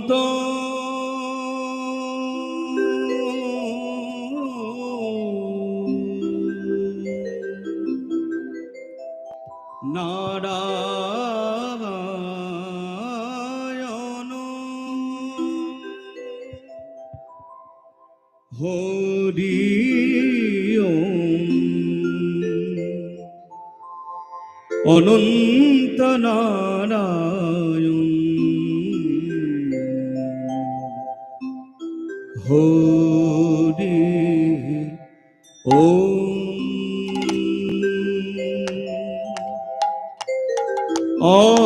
অনন্ত নারায়ণ। হরি অনন্ত নারায়ণ। হরি ওম।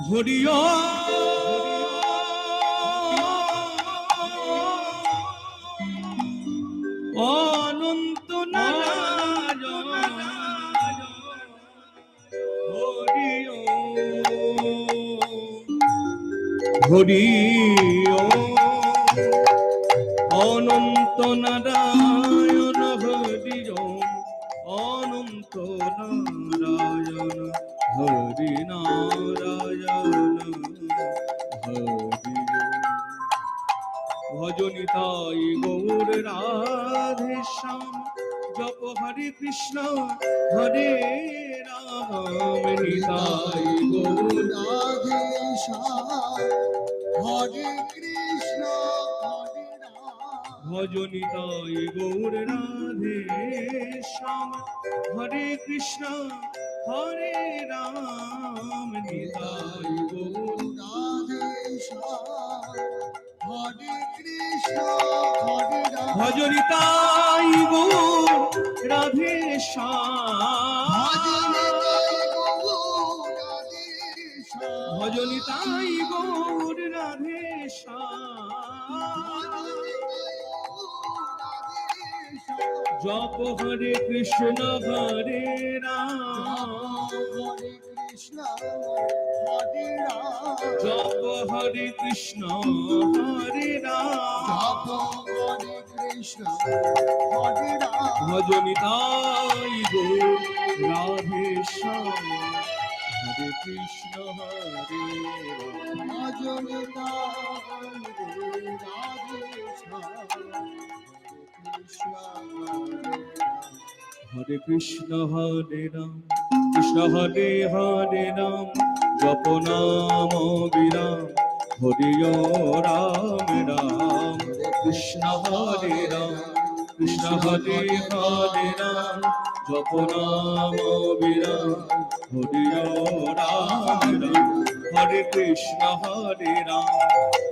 হরি অনন্ত নারায়ণ হরি হরি কৃষ্ণ হরে রাম নিতাই গৌর রাধে হরে কৃষ্ণ ভজনিতাই গৌর রাধে শ্যাম হরে কৃষ্ণ, হরে রাম নিতাই গৌর রাধে শ্যাম ভজনিতাই গৌর রাধে ভজনিতাই গৌর রাধে জপ হরে কৃষ্ণ হরে রাম। কৃষ্ণ হরে রাম। জপ হরে কৃষ্ণ হরে রাম। জপ হরে কৃষ্ণ হরে রাম। ভজনিতাই গো রাধে হরে কৃষ্ণ হরে রাম ভজনে রাধে হরে কৃষ্ণ হরে রাম। কৃষ্ণ হরে হরে রাম জপ নাম বিরাম, হরি রাম রাম। কৃষ্ণ হরে রাম, কৃষ্ণ হরে হরে রাম জপ নাম বিরাম, হরি রাম রাম। হরে কৃষ্ণ হরে রাম,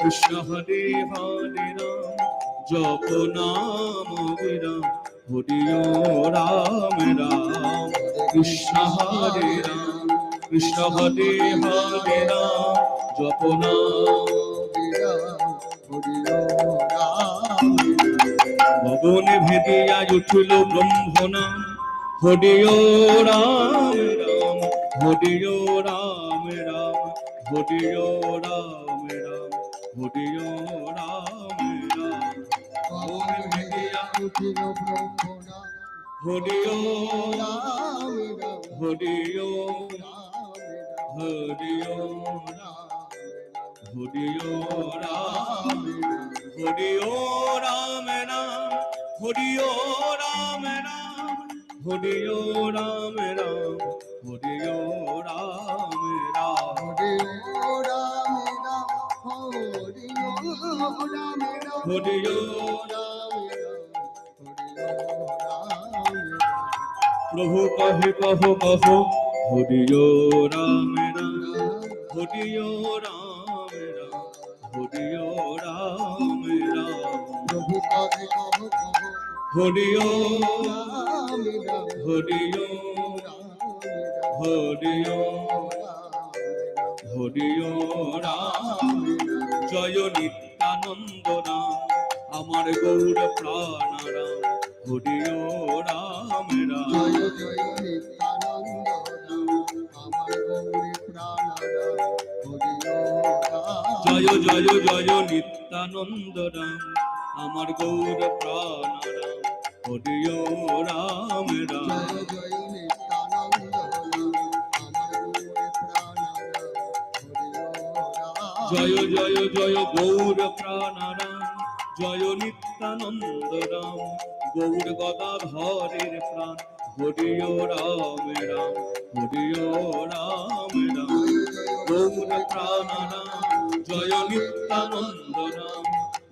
কৃষ্ণ হরে হরে রাম জপ নাম বিরাম। হরি রাম রাম। কৃষ্ণ হরে রাম কৃষ্ণ হরে হরে রাম। জপ ভবনে ভেদিয়া উঠিল ব্রহ্মণা হরিও রাম রাম। হরিও রাম রাম। হরিও রাম রাম। হরিও রাম রাম। ভবনে ভেদিয়া হরিও হরিও হরিও হরিও রাম হরিও রাম রাম হরিও রাম রাম হরিও রাম রাম হরিও রাম রাম হরিও প্রভু কহে কহ কহ হরিও রাম রাম, হরিও রাম রাম, হরিও রাম প্রভু কবে কহ কহ হরিও রাম হরিও হরিও হরিও রাম। জয় নিত্যানন্দ রাম, আমার গৌর প্রাণ রাম হরিও রাম রাম। জয় জয় নিত্যানন্দ আমার গৌরী প্রাণ জয় জয় জয় নিত্যানন্দ রাম আমার গৌর প্রাণ রাম হরিও রাম রাম। জয় জয় নিত্যানন্দ আমার গৌরী প্রাণ জয় জয় জয় গৌর প্রাণ রাম জয় নিত্যানন্দ রাম। গৌর গদাধরের প্রাণ, হরিও রাম রাম, হরিও রাম রাম। গৌর প্রাণ রাম জয় নিত্যানন্দ রাম।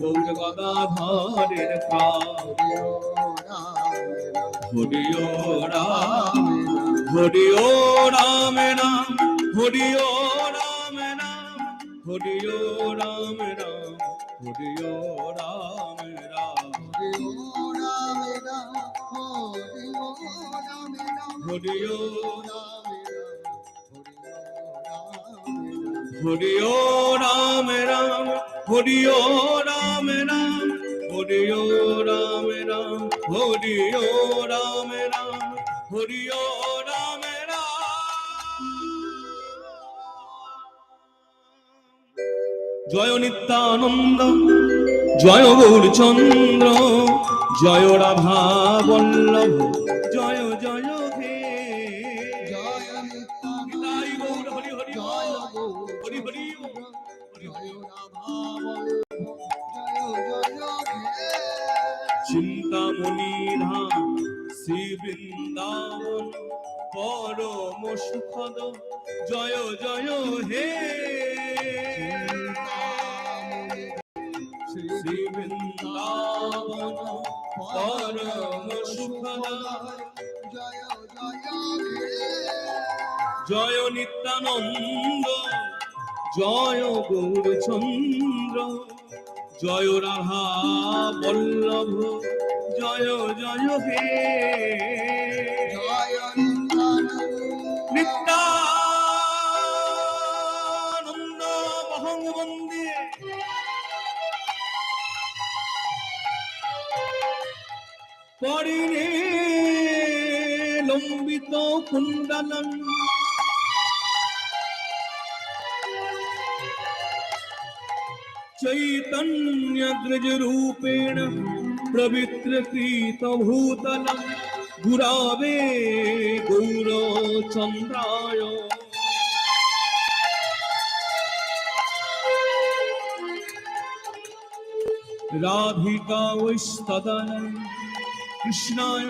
গৌর গদাধরের প্রাণ, হরিও রাম। হরিও রাম রাম, হরিও রাম রাম, হরিও রাম রাম, হরিও রাম রাম। হরিও হরিও রাম রাম হরিও রাম রাম হরিও রাম রাম হরিও রাম রাম হরিও রাম রাম জয় জয় গৌরচন্দ্র জয় রাধা বল্লভ জয় জয় হে। নিতাই গৌর হরি হরি হরি হরি চিন্তামণি ধাম শ্রী বৃন্দাবন পরম সুখদ জয় জয় হে। শ্রী বৃন্দাবন পরম সুখদ জয় নিত্যানন্দ। জয় গৌরচন্দ্র। জয় রাধা বল্লভ। জয় জয় হে। নিত্যানন্দ। মহং বন্দে পরিণে লম্বিত কুণ্ডলম चैतन्यग्रजरूपेण पवित्रकृतभूतलं गुरावे गौरचन्द्राय राधिका वैस्तदन कृष्णाय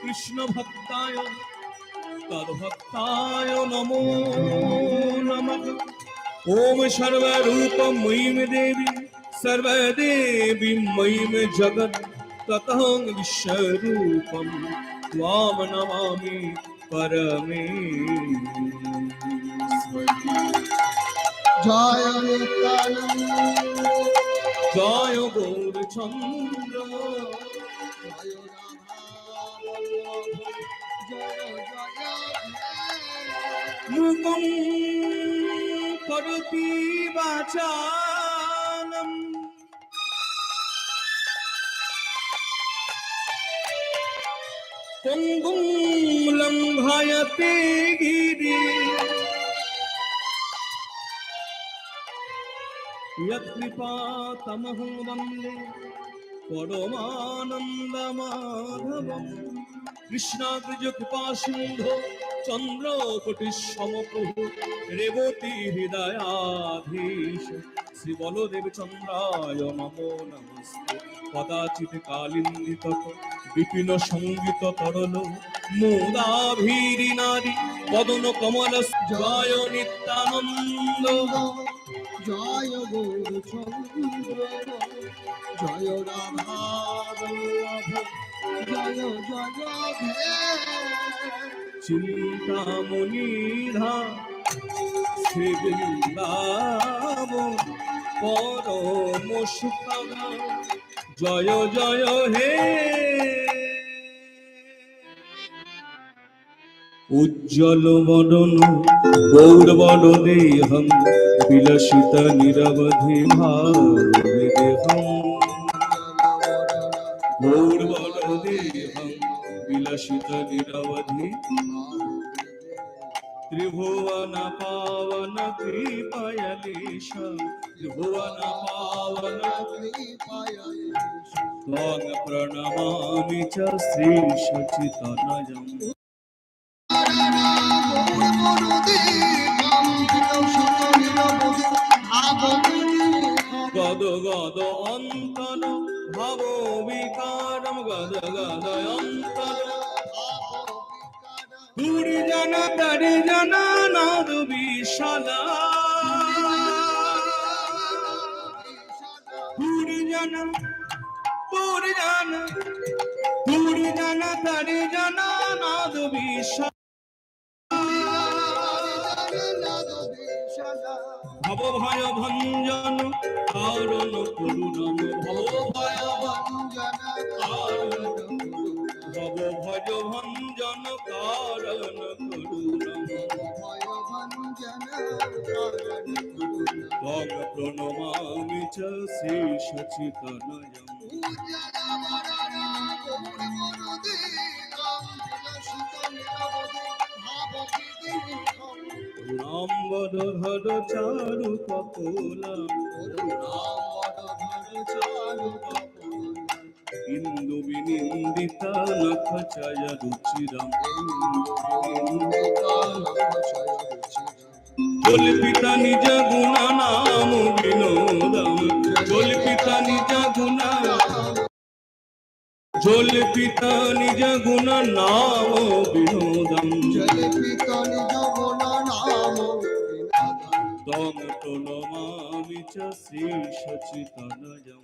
कृष्णभक्ताय तद्भक्ताय नमो नमः ॐ सर्वरूपं मयिं देवी सर्वदेवी मयिं जगत् ततः विश्वरूपं त्वां नमामि परमे জয় নিত্যানন্দ জয় গৌরচন্দ্র জয় রাধা জয় জয় মুকং করতি বাচালম পরমানন্দ মাধবম কৃষ্ণাগ্রজ কৃপা সিন্ধু চন্দ্র কোটি সমপ্রভু রেবতী হৃদয়াধীশ। শ্রী বলদেব চন্দ্রায় নম নমস্তে। কদাচিৎ কালিন্দিত বিপিন সংগীত তরল মুদাভীরি নারী পদন কমল জয় নিত্যানন্দ জয় গৌরচন্দ্র জয় রাধা জয় জয় চিন্তামণিধা শ্রী পরম সুখগা জয় জয় হে উজ্জ্বল বদন গৌরবন দেহম বিলসিত নিরবধি ভাবে দেহম গৌরবন দেহম বিলসিত নিরবধি ত্রিভুবন পাবন কৃপয়লেশ ত্রিভুবন পাবন ত্বং প্রণমামি চ শ্রী সচিতনয়ম। গদ গদ অন্তর ভাব বিকারম গদ গদ অন্তর পুরি জন তরি জন নাদ বিশালা। পুরি জন পুরি জন পুরি জন তরি জন নাদ বিশালা। ভয় ভঞ্জন কারণ করুণম ভব। ভয় ভব ভজ ভঞ্জন কারণ করুণম ত্বং প্রণমামি চ শ্রী সচিতনয়ম। নাম্বদধর চারু কপোলাম ইন্দু বিনিন্দিতা জল্পিতা নিজ গুণ নাম বিনোদম জল্পিতা নিজ গুণ জল্পিতা নিজ গুণ নাম বিনোদম তম প্রণমামি চ শ্রী সচিতনয়ম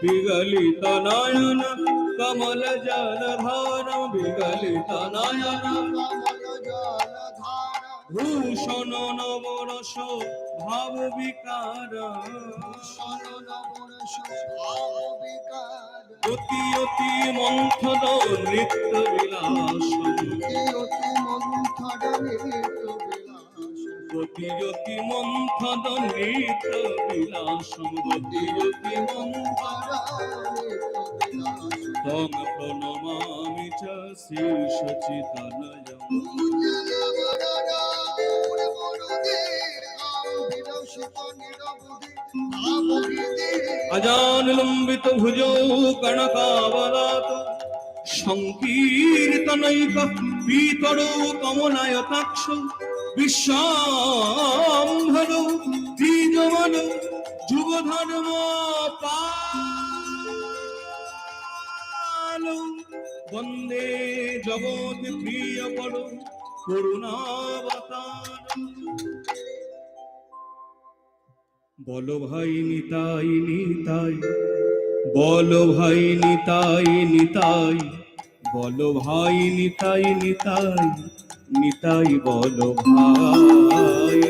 বিগলিত নয়ন কমল জলধারম বিগলিত নয়ন ভূষণ নবরস, ভাব বিকার। অতি অতি মন্থন নৃত্য বিলাসম গতি অতি মন্থন নৃত্য বিলাসম গতি অতি মন্থন তং প্রণমামি চ শ্রী সচিতনয়ম অজানুলম্বিত ভুজো কনকাবরাত সংকীর্তনৈক পীতর কমলায়তাক্ষ বিশ্বাম্ভর ত্রিজমন যুব ধর্ম বন্দে জগৎ প্রিয় পর করুণাবতার বলো ভাই নিতাই নিতাই। বলো ভাই নিতাই নিতাই। বলো ভাই নিতাই নিতাই। নিতাই বলো ভাই।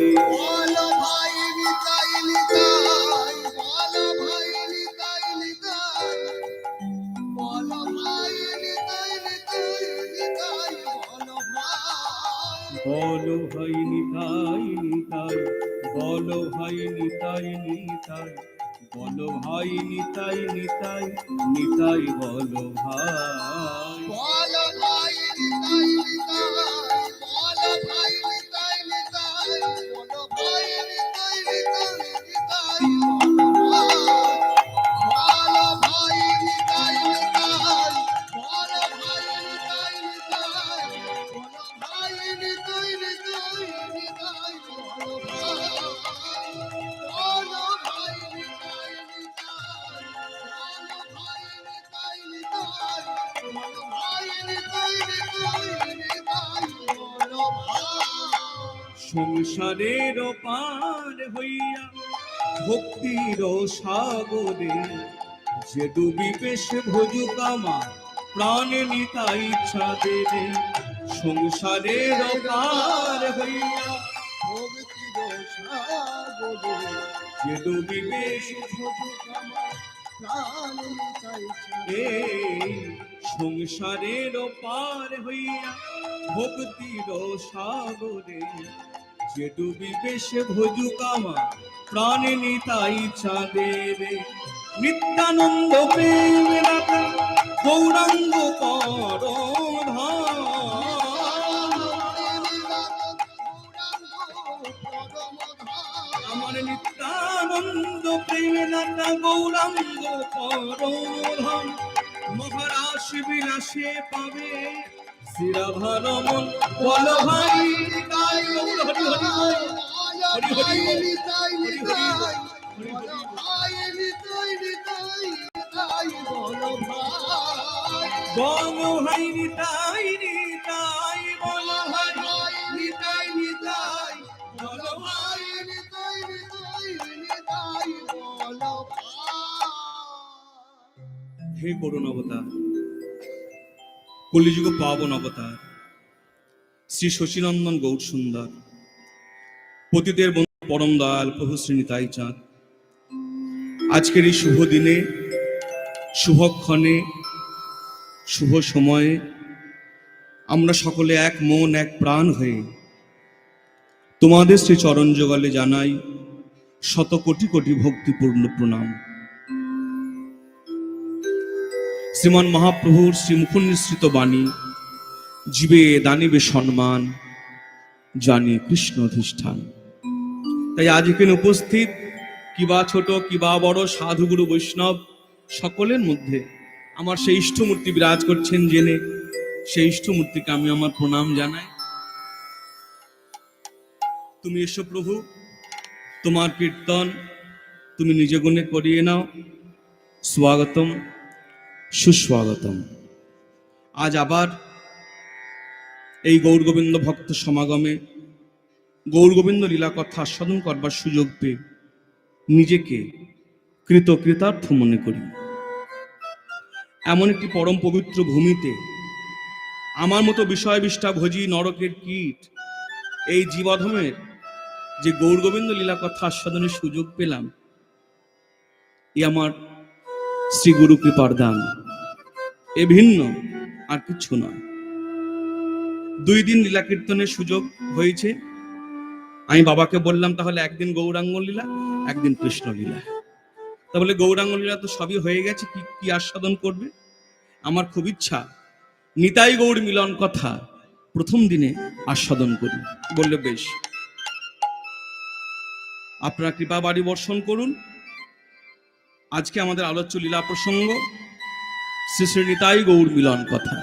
বলো ভাই নিতাই নিতাই, বলো ভাই নিতাই নিতাই, বলো ভাই নিতাই নিতাই নিতাই বলো ভাই। সংসারের পার হইয়া ভক্তির সাগরে যে ডুবি বেশ ভজুক আমার, প্রাণ নিতাই ছাদের সংসারের পার হইয়া ভক্তির সাগরে যে ডুবি নিতাই এই সংসারের পার হইয়া ভক্তির সাগরে যে ডুবি বেশ ভজুক আমার প্রাণ নিতাই চাঁদের নিত্যানন্দ প্রেম রাখা গৌরাঙ্গ আমার নিত্যানন্দ প্রেম রাখা গৌরাঙ্গ কর মহারাজ বিলাসে পাবে শিরাভার মন বল ভাই নিতাই গৌর হরি হরি বল। বল ভাই নিতাই নিতাই বল ভাই নিতাই নিতাই বল ভাই হে করুণ অবতার কলিযুগ পাবন অবতার শ্রী শশীনন্দন গৌর সুন্দর। পতিদের বন্ধু পরম দয়াল প্রভু শ্রীনিতাই চাঁদ আজকের এই শুভ দিনে শুভক্ষণে শুভ সময়ে আমরা সকলে এক মন, এক প্রাণ হয়ে তোমাদের শ্রী চরণ জগলে জানাই শত কোটি কোটি ভক্তিপূর্ণ প্রণাম। শ্রীমান মহাপ্রভুর শ্রী মুখনিসৃত বাণী। জীবে দানিবে সম্মান, জানি কৃষ্ণ অধিষ্ঠান। তাই আজ এখানে উপস্থিত কিবা ছোট কিবা বড় সাধুগুরু বৈষ্ণব সকলের মধ্যে আমার সেই ইষ্টমূর্তি বিরাজ করছেন জেনে, সেই ইষ্টমূর্তিকে আমি আমার প্রণাম জানাই। তুমি এসো প্রভু, তোমার কীর্তন তুমি নিজে গুণে করিয়ে নাও। স্বাগতম। সুস্বাগতম। আজ আবার এই গৌরগোবিন্দ ভক্ত সমাগমে গৌরগোবিন্দ লীলা কথা আস্বাদন করবার সুযোগ পেয়ে নিজেকে কৃতকৃতার্থ মনে করি। এমন একটি পরম পবিত্র ভূমিতে আমার মতো বিষয় বিষ্ঠা ভোজি নরকের কীট এই জীবাধমের যে গৌরগোবিন্দ লীলা কথা আস্বাদনের সুযোগ পেলাম, এ আমার শ্রী গুরু কৃপার দান। এ ভিন্ন আর কিছু নয়। দুই দিন লীলা কীর্তনের সুযোগ হয়েছে। আমি বাবাকে বললাম, তাহলে একদিন গৌরাঙ্গ লীলা, একদিন কৃষ্ণ লীলা। তাহলে গৌরাঙ্গ লীলা তো সবই হয়ে গেছে, কি কি আস্বাদন করবে? আমার খুব ইচ্ছা, নিতাই গৌর মিলন কথা প্রথম দিনে আস্বাদন করি। বললে, বেশ। আপনারা কৃপা বাড়ি বর্ষণ করুন আজকে আমাদের আলোচ্য লীলা প্রসঙ্গ, শ্রী শ্রী নিতাই গৌর মিলন কথা।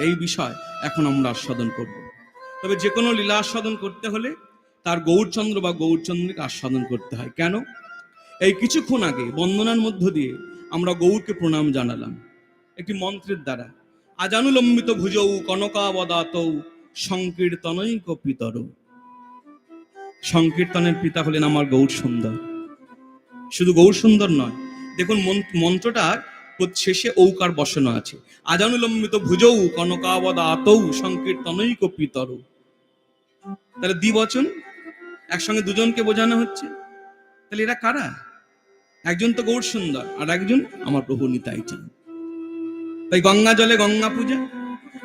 এই বিষয় এখন আমরা আস্বাদন করব। তবে যে কোনো লীলা আস্বাদন করতে হলে তার গৌরচন্দ্র বা গৌরচন্দ্রকে আস্বাদন করতে হয়। কেন? এই কিছুক্ষণ আগে বন্দনার মধ্য দিয়ে আমরা গৌরকে প্রণাম জানালাম। একটি মন্ত্রের দ্বারা আজানুলম্বিত ভুজৌ কনকাবদাতৌ সংকীর্তনৈক পিতর। সংকীর্তনের পিতা হলেন আমার গৌর সুন্দর শুধু গৌর সুন্দর নয় দেখুন, মন- মন্ত্রটার শেষে ঔকার বসানো আছে। আজানুলম্বিত ভুজৌ কনকাবদা আতৌ সংকীর্তনৈক পিতর। তাহলে দ্বিবচন, একসঙ্গে দুজনকে বোঝানো হচ্ছে। তাহলে এরা কারা? একজন তো গৌর সুন্দর, আর একজন আমার প্রভু নিতাই চান তাই গঙ্গা জলে গঙ্গা পূজা,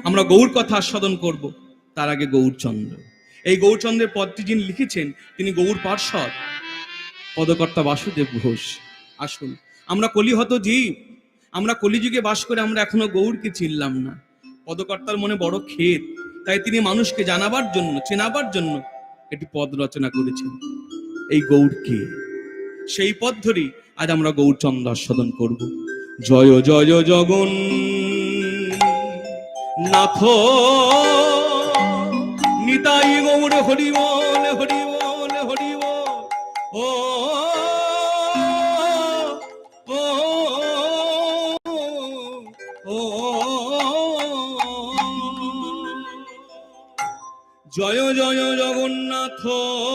আমরা গৌর কথা আস্বাদন করব, তার আগে গৌরচন্দ্র। এই গৌরচন্দ্রের পদটি যিনি লিখেছেন, তিনি গৌর পার্ষদ পদকর্তা বাসুদেব ঘোষ। আসুন আমরা কলিহত জীব। আমরা কলিযুগে বাস করে আমরা এখনও গৌরকে চিনলাম না। পদকর্তার মনে বড় ক্ষেত। তাই তিনি মানুষকে জানাবার জন্য, চেনাবার জন্য একটি পদ রচনা করেছেন। এই গৌরকে সেই পদ ধরেই আজ আমরা গৌরচন্দ্র আস্বাদন করব। জয় জয় জগন নাথ নিতাই গৌর হরি জগন্নাথ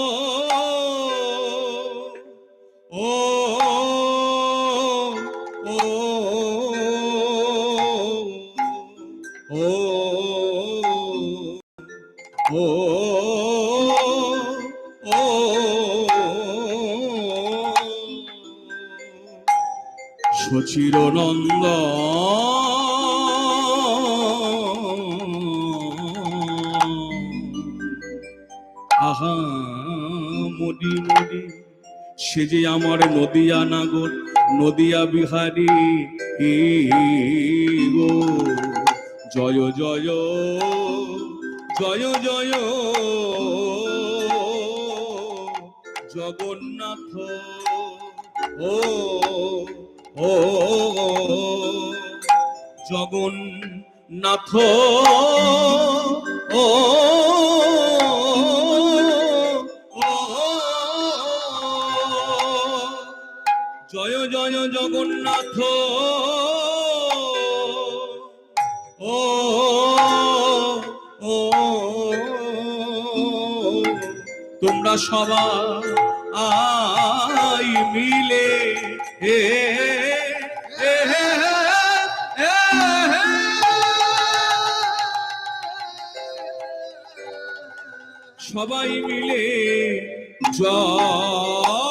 নদিয়া নাগর নদিয়া বিহারী গো। জয় জয় জয় জয়। জগন্নাথ ও ও জগন্নাথ ও। জগন্নাথ। ও ও তোমরা সবাই মিলে হে। সবাই মিলে জয়।